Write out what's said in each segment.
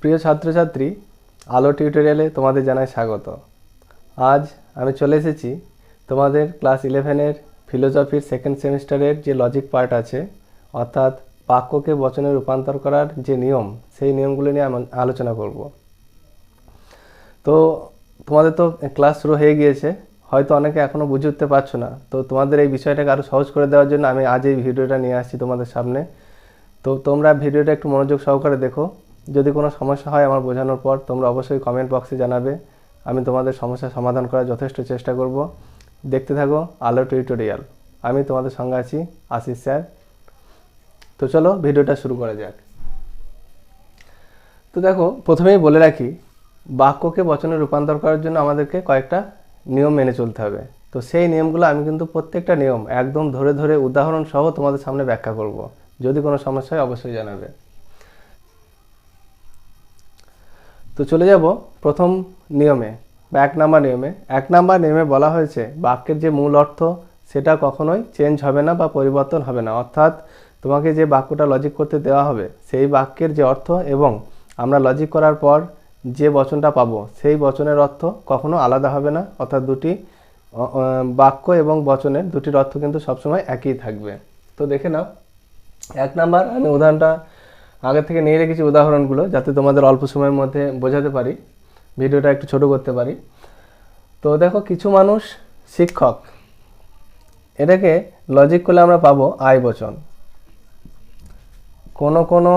প্রিয় ছাত্রছাত্রী, আলো টিউটোরিয়ালে তোমাদের জানাই স্বাগত। আজ আমি চলে এসেছি তোমাদের ক্লাস ইলেভেনের ফিলোসফির সেকেন্ড সেমিস্টারের যে লজিক পার্ট আছে, অর্থাৎ বাক্যকে বচনে রূপান্তর করার যে নিয়ম, সেই নিয়মগুলো নিয়ে আমি আলোচনা করব। তো তোমাদের তো ক্লাস শুরু হয়ে গিয়েছে, হয়তো অনেকে এখনও বুঝে উঠতে পারছ না। তো তোমাদের এই বিষয়টাকে আরও সহজ করে দেওয়ার জন্য আমি আজ এই ভিডিওটা নিয়ে আসছি তোমাদের সামনে। তো তোমরা ভিডিওটা একটু মনোযোগ সহকারে দেখো। যদি কোনো সমস্যা হয় আমার বোঝানোর পর তোমরা অবশ্যই কমেন্ট বক্সে জানাবে। আমি তোমাদের সমস্যার সমাধান করার যথেষ্ট চেষ্টা করব। দেখতে থাকো আলো টিউটোরিয়াল আমি তোমাদের সঙ্গে আছি আশিস স্যার। তো চলো ভিডিওটা শুরু করা যাক। তো দেখো, প্রথমেই বলে রাখি, বাক্যকে বচনে রূপান্তর করার জন্য আমাদেরকে কয়েকটা নিয়ম মেনে চলতে হবে। তো সেই নিয়মগুলো আমি কিন্তু প্রত্যেকটা নিয়ম একদম ধরে ধরে উদাহরণ সহ তোমাদের সামনে ব্যাখ্যা করব। যদি কোনো সমস্যা হয় অবশ্যই জানাবে। তো চলে যাব প্রথম নিয়মে বা এক নাম্বার নিয়মে। এক নাম্বার নিয়মে বলা হয়েছে, বাক্যের যে মূল অর্থ সেটা কখনোই চেঞ্জ হবে না বা পরিবর্তন হবে না। অর্থাৎ তোমাকে যে বাক্যটা লজিক করতে দেওয়া হবে, সেই বাক্যের যে অর্থ এবং আমরা লজিক করার পর যে বচনটা পাবো, সেই বচনের অর্থ কখনো আলাদা হবে না। অর্থাৎ দুটি বাক্য এবং বচনের দুটির অর্থ কিন্তু সবসময় একই থাকবে। তো দেখে নাও, এক নাম্বার আমি উদাহরণটা আগে থেকে নিয়ে রেখেছি উদাহরণগুলো যাতে তোমাদের অল্প সময়ের মধ্যে বোঝাতে পারি। ভিডিওটা একটু ছোট করতে পারি। তো দেখো, কিছু মানুষ শিক্ষক, এটাকে লজিক করলে আমরা পাবো আয় বচন। কোনো কোনো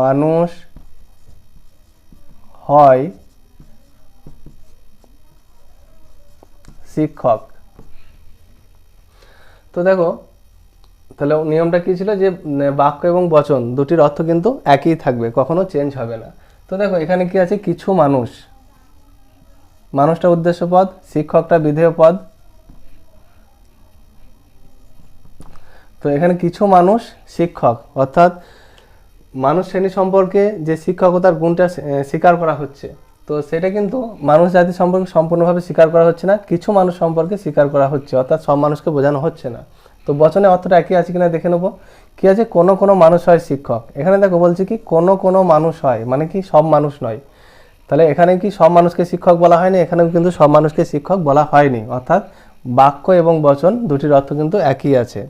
মানুষ হয় শিক্ষক। তো দেখো তাহলে নিয়মটা কি ছিল যে বাক্য এবং বচন দুটির অর্থ কিন্তু একই থাকবে, কখনো চেঞ্জ হবে না। তো দেখো, এখানে কি আছে? কিছু মানুষ। মানুষটা উদ্দেশ্য পদ, শিক্ষকটা বিধেয় পদ। তো এখানে কিছু মানুষ শিক্ষক, অর্থাৎ মানুষ শ্রেণি সম্পর্কে যে শিক্ষকতার গুণটা স্বীকার করা হচ্ছে। তো সেটা কিন্তু মানুষ জাতি সম্পর্কে সম্পূর্ণভাবে স্বীকার করা হচ্ছে না, কিছু মানুষ সম্পর্কে স্বীকার করা হচ্ছে, অর্থাৎ সব মানুষকে বোঝানো হচ্ছে না। তো বচনে অর্থটা একই আছে কিনা দেখে নেব। কি আছে? কোনো কোনো মানুষ হয় শিক্ষক। এখানে দেখো বলছে কি, কোনো কোনো মানুষ হয় মানে কি সব মানুষ নয়। তাহলে এখানে কি সব মানুষকে শিক্ষক বলা হয়নি? এখানেও কিন্তু সব মানুষকে শিক্ষক বলা হয়নি। অর্থাৎ বাক্য এবং বচন দুটির অর্থ কিন্তু একই আছে।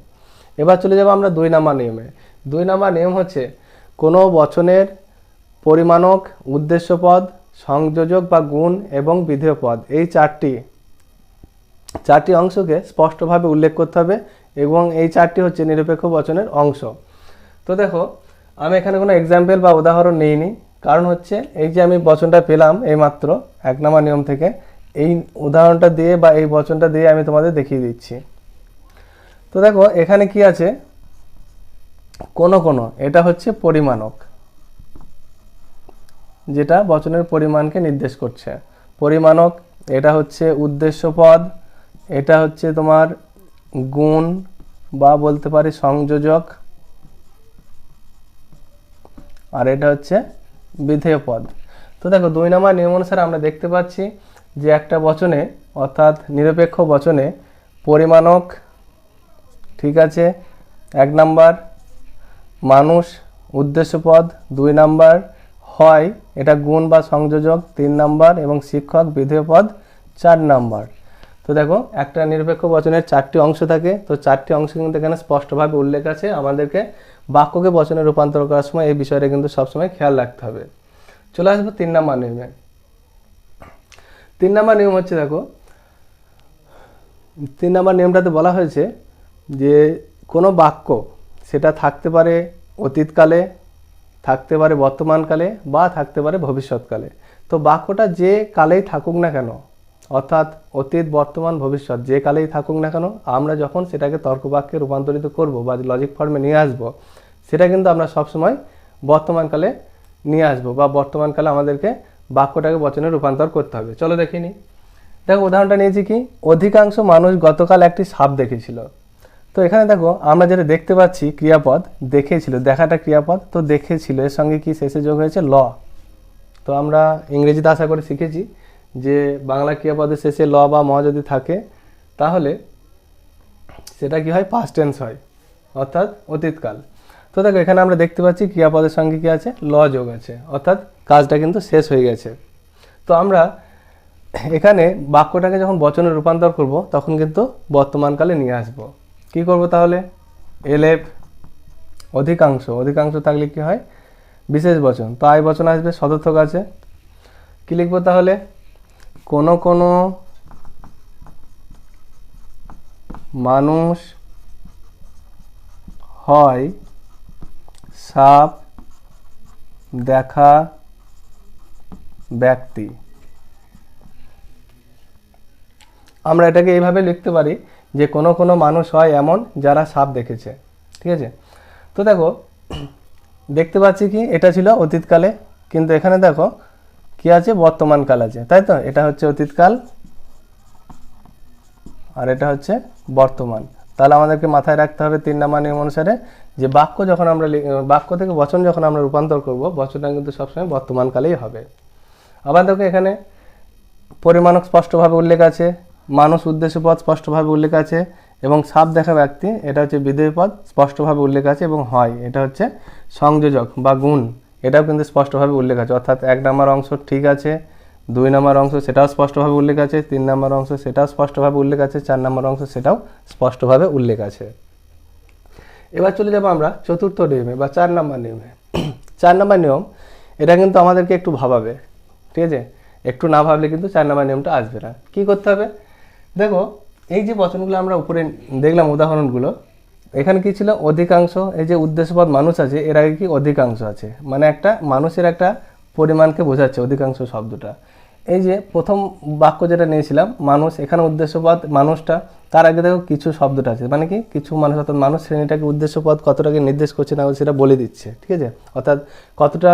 এবার চলে যাব আমরা দুই নাম্বার নিয়মে। দুই নাম্বার নিয়ম হচ্ছে, কোনো বচনের পরিমাণক, উদ্দেশ্যপদ, সংযোজক বা গুণ এবং বিধেয় পদ। এই চারটি চারটি অংশকে স্পষ্টভাবে উল্লেখ করতে হবে। এবং এই চারটি হচ্ছে নিরপেক্ষ বচনের অংশ। তো দেখো, আমি এখানে কোনো এক্সাম্পল বা উদাহরণ নিইনি। কারণ হচ্ছে এই যে আমি বচনটা পেলাম এইমাত্র, এক নম্বর নিয়ম থেকে, এই উদাহরণটা দিয়ে বা এই বচনটা দিয়ে আমি তোমাদের দেখিয়ে দিচ্ছি। তো দেখো, এখানে কি আছে? কোনো কোনো, এটা হচ্ছে পরিমাণক, যেটা বচনের পরিমাণকে নির্দেশ করছে। পরিমাণক, এটা হচ্ছে উদ্দেশ্য পদ এটা হচ্ছে তোমার গুণ বা বলতে পারি সংযোজক। আর এটা হচ্ছে বিধেয় পদ। তো দেখো, দুই নম্বর নিয়ম অনুসারে আমরা দেখতে পাচ্ছি যে একটা বচনে, অর্থাৎ নিরপেক্ষ বচনে পরিমাণক, ঠিক আছে, এক নাম্বার মানুষ উদ্দেশ্যপদ দুই নাম্বার হয়, এটা গুণ বা সংযোজক, তিন নাম্বার এবং শিক্ষক, বিধেয় পদ, চার নাম্বার। তো দেখো, একটা নিরপেক্ষ বচনের চারটি অংশ থাকে। তো চারটি অংশ কিন্তু এখানে স্পষ্টভাবে উল্লেখ আছে। আমাদেরকে বাক্যকে বচনে রূপান্তর করার সময় এই বিষয়টা কিন্তু সবসময় খেয়াল রাখতে হবে। চলে আসব তিন নাম্বার নিয়মে। তিন নাম্বার নিয়ম হচ্ছে দেখো, তিন নাম্বার নিয়মটাতে বলা হয়েছে যে কোনো বাক্য সেটা থাকতে পারে অতীতকালে, থাকতে পারে বর্তমানকালে বা থাকতে পারে ভবিষ্যৎকালে। তো বাক্যটা যে কালেই থাকুক না কেন অর্থাৎ অতীত, বর্তমান, ভবিষ্যৎ, যে কালেই থাকুক না কেন, আমরা যখন সেটাকে তর্কবাক্যে রূপান্তরিত করব বা লজিক ফর্মে নিয়ে আসব, সেটা কিন্তু আমরা সবসময় বর্তমানকালে নিয়ে আসব বা বর্তমানকালে আমাদেরকে বাক্যটাকে বচনে রূপান্তর করতে হবে। চলো দেখিনি দেখো, উদাহরণটা নিয়েছি কি? অধিকাংশ মানুষ গতকাল একটি সাপ দেখেছিল। তো এখানে দেখো, আমরা যেটা দেখতে পাচ্ছি, ক্রিয়াপদ দেখেছিল, দেখাটা ক্রিয়াপদ, তো দেখেছিল। এর সঙ্গে কি শেষে যোগ হয়েছে? ল। তো আমরা ইংরেজিতে আশা করে শিখেছি। যে বাংলা ক্রিয়াপদের শেষে ল বা ম যদি থাকে, তাহলে সেটা কি হয়? পাস্ট টেন্স হয়, অর্থাৎ অতীতকাল। তো দেখো, এখানে আমরা দেখতে পাচ্ছি ক্রিয়াপদের সঙ্গে কী আছে? ল যোগ আছে, অর্থাৎ কাজটা কিন্তু শেষ হয়ে গেছে। তো আমরা এখানে বাক্যটাকে যখন বচনে রূপান্তর করব, তখন কিন্তু বর্তমানকালে নিয়ে আসব। কি করব তাহলে? এলেফ, অধিকাংশ। অধিকাংশ থাকলে কি হয়? বিশেষ বচন। তো আয় বচন আসবে সদর্থক আছে। কি লিখব তাহলে? কোনো কোনো মানুষ হয় সাপ দেখা ব্যক্তি। আমরা এটাকে এইভাবে লিখতে পারি যে কোনো কোনো মানুষ হয় এমন যারা সাপ দেখেছে, ঠিক আছে? তো দেখো, দেখতে পাচ্ছি কি? এটা ছিল অতীতকালে, কিন্তু এখানে দেখো কি আছে? বর্তমানকাল আছে। তাই তো? এটা হচ্ছে অতীতকাল আর এটা হচ্ছে বর্তমান। তাহলে আমাদেরকে মাথায় রাখতে হবে তিন নাম্বার নিয়ম অনুসারে যে বাক্য যখন আমরা বাক্য থেকে বচন যখন আমরা রূপান্তর করব, বচনটা কিন্তু সবসময় বর্তমানকালেই হবে। আবার দেখো এখানে পরিমাণক স্পষ্টভাবে উল্লেখ আছে, মানুষ উদ্দেশ্য পদ স্পষ্টভাবে উল্লেখ আছে, এবং সাপ দেখা ব্যক্তি, এটা হচ্ছে বিধেয় পদ, স্পষ্টভাবে উল্লেখ আছে, এবং হয়, এটা হচ্ছে সংযোজক বা গুণ। এটাও কিন্তু স্পষ্টভাবে উল্লেখ আছে। অর্থাৎ এক নম্বর অংশ ঠিক আছে, দুই নম্বর অংশ সেটাও স্পষ্টভাবে উল্লেখ আছে, তিন নম্বর অংশ সেটাও স্পষ্টভাবে উল্লেখ আছে, চার নম্বর অংশ সেটাও স্পষ্টভাবে উল্লেখ আছে। এবার চলে যাব আমরা চতুর্থ নিয়মে বা চার নম্বর নিয়মে। চার নম্বর নিয়ম, এটা কিন্তু আমাদেরকে একটু ভাবাবে, ঠিক আছে? একটু না ভাবলে কিন্তু চার নম্বর নিয়মটা আসবে না। কি করতে হবে? দেখো, এই যে বচনগুলো আমরা উপরে দেখলাম, উদাহরণগুলো এখানে কি ছিল? অধিকাংশ, এই যে উদ্দেশ্যপদ মানুষ আছে, এর আগে কি অধিকাংশ আছে? মানে একটা মানুষের একটা পরিমাণকে বোঝাচ্ছে অধিকাংশ শব্দটা। এই যে প্রথম বাক্য যেটা নিয়েছিলাম, মানুষ, এখানে উদ্দেশ্যপদ মানুষটা, তার আগে দেখো কিছু শব্দটা আছে। মানে কি? কিছু মানুষ, অর্থাৎ মানুষ শ্রেণীটাকে উদ্দেশ্যপদ কতটাকে নির্দেশ করছে না সেটা বলে দিচ্ছে, ঠিক আছে? অর্থাৎ কতটা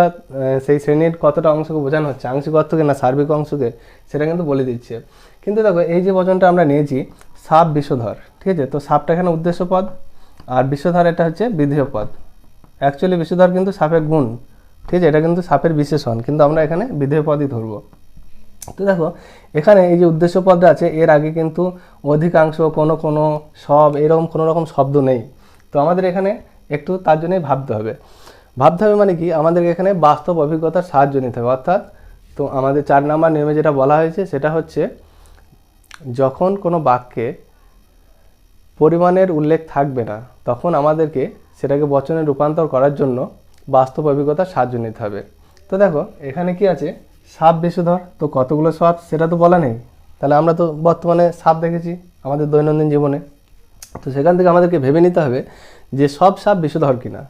সেই শ্রেণির কতটা অংশকে বোঝানো হচ্ছে, আংশিক অর্থকে না সার্বিক অংশকে, সেটা কিন্তু বলে দিচ্ছে। কিন্তু দেখো, এই যে বচনটা আমরা নিয়েছি, সাপ বিষধর ঠিক আছে? তো সাপটা এখানে উদ্দেশ্যপদ আর বিষধর এটা হচ্ছে বিধেয় পদ অ্যাকচুয়ালি বিষধর কিন্তু সাপের গুণ। ঠিক আছে, এটা কিন্তু সাপের বিশেষণ, কিন্তু আমরা এখানে বিধেয় পদই ধরবো। তো দেখো, এখানে এই যে উদ্দেশ্য পদটা আছে, এর আগে কিন্তু অধিকাংশ কোনো কোনো সব এরকম কোনো রকম শব্দ নেই। তো আমাদের এখানে একটু তার জন্যই ভাবতে হবে। ভাবতে হবে মানে কি? আমাদেরকে এখানে বাস্তব অভিজ্ঞতার সাহায্য নিতে হবে। অর্থাৎ, তো আমাদের চার নাম্বার নিয়মে যেটা বলা হয়েছে, সেটা হচ্ছে, যখন কোনো বাক্যে পরিমাণের উল্লেখ থাকবে না। তখন আমাদেরকে সেটাকে বচনে রূপান্তর করার জন্য বাস্তব অভিজ্ঞতার সাহায্য নিতে হবে। তো দেখো, এখানে কি আছে? সাপ বিষধর তো কতগুলো সাপ? সেটা তো বলা নেই। তাহলে আমরা তো বর্তমানে সাপ দেখেছি আমাদের দৈনন্দিন জীবনে। তো সেখান থেকে আমাদেরকে ভেবে নিতে হবে যে সব সাপ বিষধর কিনা।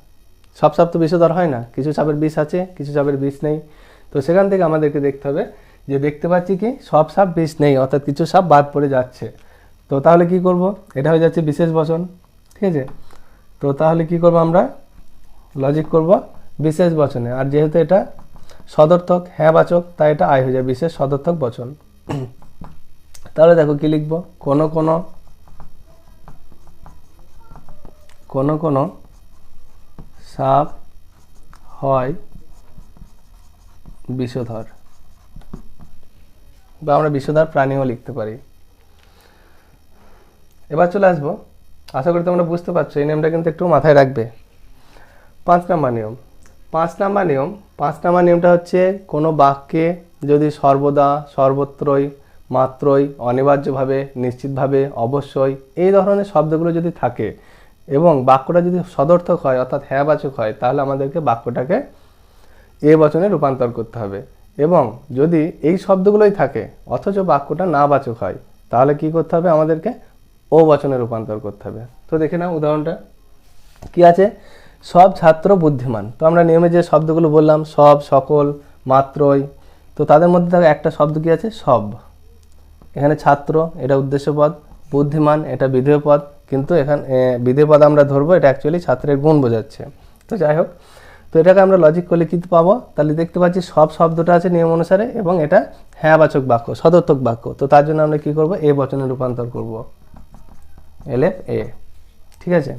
সব সাপ তো বিষধর হয় না। কিছু সাপের বিষ আছে, কিছু সাপের বিষ নেই। তো সেখান থেকে আমাদেরকে দেখতে হবে যে দেখতে পাচ্ছি কি সব সাপ বিষ নেই, অর্থাৎ কিছু সাপ বাদ পড়ে যাচ্ছে। তো তাহলে কি করব? এটা হয়ে যাচ্ছে বিশেষ বচন, ঠিক আছে? তো তাহলে কি করব আমরা? লজিক করব বিশেষ বচনে। আর যেহেতু এটা সদর্থক হ্যাঁ বাচক, তাই এটা আয় হয়ে যায়, বিশেষ সদর্থক বচন। তাহলে দেখো কি লিখব? কোনো কোনো কোনো কোনো সাপ হয় বিষধর। বা আমরা বিষধর প্রাণীও লিখতে পারি। এবার চলে আসব। আশা করি তোমরা বুঝতে পারছ, এই নিয়মটা কিন্তু একটু মাথায় রাখবে। পাঁচ নাম্বার নিয়ম। পাঁচ নাম্বার নিয়ম, পাঁচ নাম্বার নিয়মটা হচ্ছে কোনো বাক্যে যদি সর্বদা, সর্বত্রই, মাত্রই, অনিবার্যভাবে, নিশ্চিতভাবে, অবশ্যই এই ধরনের শব্দগুলো যদি থাকে এবং বাক্যটা যদি সদর্থক হয়, অর্থাৎ হ্যাঁবাচক হয়, তাহলে আমাদেরকে বাক্যটাকে এ বচনে রূপান্তর করতে হবে। এবং যদি এই শব্দগুলোই থাকে, অথচ বাক্যটা না বাচক হয়, তাহলে কি করতে হবে আমাদেরকে ও বচনে রূপান্তর করতে হবে। তো দেখে নাও উদাহরণটা। কি আছে? সব ছাত্র বুদ্ধিমান। তো আমরা নিয়মে যে শব্দগুলো বললাম, সব, সকল, মাত্রই, তো তাদের মধ্যে দেখো একটা শব্দ কি আছে? সব। এখানে ছাত্র, এটা উদ্দেশ্য পদ। বুদ্ধিমান, এটা বিধেয় পদ। কিন্তু এখানে বিধেয় পদ আমরা ধরবো, এটা অ্যাকচুয়ালি ছাত্রের গুণ বোঝাচ্ছে। তো যাই হোক, তো এটাকে আমরা লজিক করলে কি পাবো? তাহলে দেখতে পাচ্ছি সব শব্দটা আছে নিয়ম অনুসারে এবং এটা হ্যাঁ বাচক বাক্য, সদর্থক বাক্য। তো তার জন্য আমরা কী করব? এ বচনে রূপান্তর করব। এল এফ এ ঠিক আছে?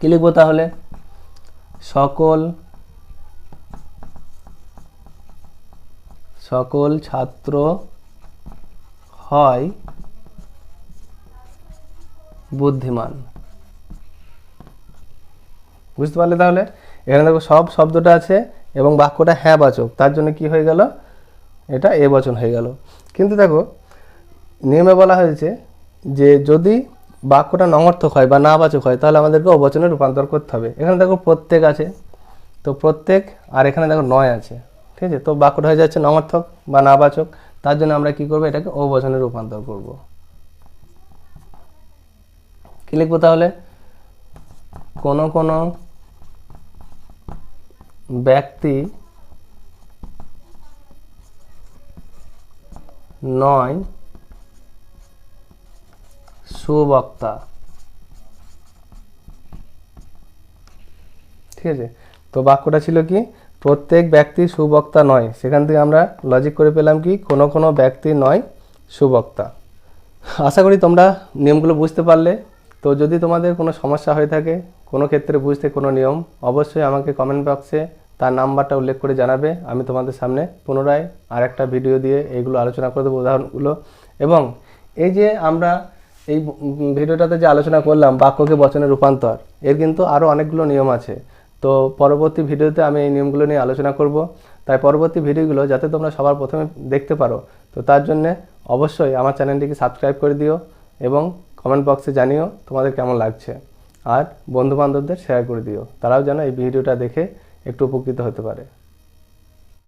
কি লিখব তাহলে? সকল সকল ছাত্র হয় বুদ্ধিমান। বুঝতে পারলে তাহলে? এখানে দেখো সব শব্দটা আছে এবং বাক্যটা হ্যাঁ বাচক, তার জন্য কি হয়ে গেল? এটা এ বচন হয়ে গেল। কিন্তু দেখো, নিয়মে বলা হয়েছে যে যদি বাক্যটা নমর্থক হয় বা না বাচক হয়, তাহলে আমাদেরকে অবচনে রূপান্তর করতে হবে। এখানে দেখো প্রত্যেক আছে। তো প্রত্যেক, আর এখানে দেখো নয় আছে। ঠিক আছে? তো বাক্যটা হয়ে যাচ্ছে নমর্থক বা নাবাচক। তার জন্য আমরা কি করব? এটাকে অবচনে রূপান্তর করব। কি লিখব তাহলে? কোন কোন ব্যক্তি নয় সুবক্তা। ঠিক আছে? তো বাক্যটা ছিল কি? প্রত্যেক ব্যক্তি সুবক্তা নয়। সেখান থেকে আমরা লজিক করে পেলাম কি? কোনো কোনো ব্যক্তি নয় সুবক্তা। আশা করি তোমরা নিয়মগুলো বুঝতে পারলে। তো যদি তোমাদের কোনো সমস্যা হয়ে থাকে, কোনো ক্ষেত্রে বুঝতে কোনো নিয়ম, অবশ্যই আমাকে কমেন্ট বক্সে তার নাম্বারটা উল্লেখ করে জানাবে। আমি তোমাদের সামনে পুনরায় আরেকটা ভিডিও দিয়ে এইগুলো আলোচনা করে দেবো, উদাহরণগুলো। এবং এই যে আমরা এই ভিডিওটাতে যে আলোচনা করলাম, বাক্যকে বচনে রূপান্তর, এর কিন্তু আরও অনেকগুলো নিয়ম আছে। তো পরবর্তী ভিডিওতে আমি এই নিয়মগুলো নিয়ে আলোচনা করব। তাই পরবর্তী ভিডিওগুলো যাতে তোমরা সবার প্রথমে দেখতে পারো, তো তার জন্যে অবশ্যই আমার চ্যানেলটিকে সাবস্ক্রাইব করে দিও এবং কমেন্ট বক্সে জানিও তোমাদের কেমন লাগছে। আর বন্ধুবান্ধবদের শেয়ার করে দিও, তারাও যেন এই ভিডিওটা দেখে একটু উপকৃত হতে পারে।